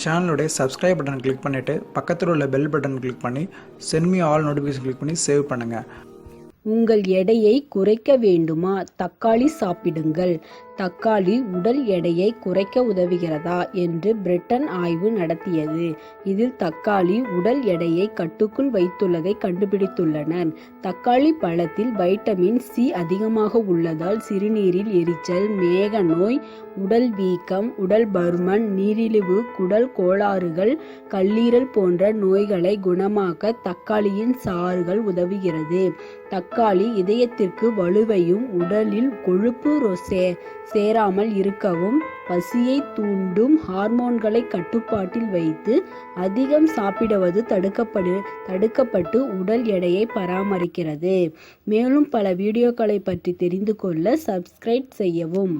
சேனலுடைய subscribe button click பண்ணிவிட்டு பக்கத்தில் உள்ள பெல் பட்டன் கிளிக் பண்ணி சென்மி ஆல் நோட்டிஃபிகேஷன் கிளிக் பண்ணி சேவ் பண்ணுங்கள் உங்கள் எடையை குறைக்க வேண்டுமா? தக்காளி சாப்பிடுங்கள். தக்காளி உடல் எடையை குறைக்க உதவுகிறதா? என்று பிரிட்டன் ஆய்வு நடத்தியது. இதில் தக்காளி உடல் எடையை கட்டுக்குள் வைத்துள்ளதை கண்டுபிடித்துள்ளனர். தக்காளி பழத்தில் வைட்டமின் சி அதிகமாக உள்ளதால் சிறுநீரில் எரிச்சல் மேக நோய் உடல் வீக்கம் உடல் பருமன் நீரிழிவு குடல் கோளாறுகள் கல்லீரல் போன்ற நோய்களை குணமாக்க தக்காளியின் சாறுகள் உதவுகிறது. தக்காளி இதயத்திற்கு வலுவையும் உடலில் கொழுப்பு சேராமல் இருக்கவும் பசியை தூண்டும் ஹார்மோன்களை கட்டுப்பாட்டில் வைத்து அதிகம் சாப்பிடுவது தடுக்கப்படு தடுக்கப்பட்டு உடல் எடையை பராமரிக்கிறது. மேலும் பல வீடியோக்களை பற்றி தெரிந்து கொள்ள சப்ஸ்கிரைப் செய்யவும்.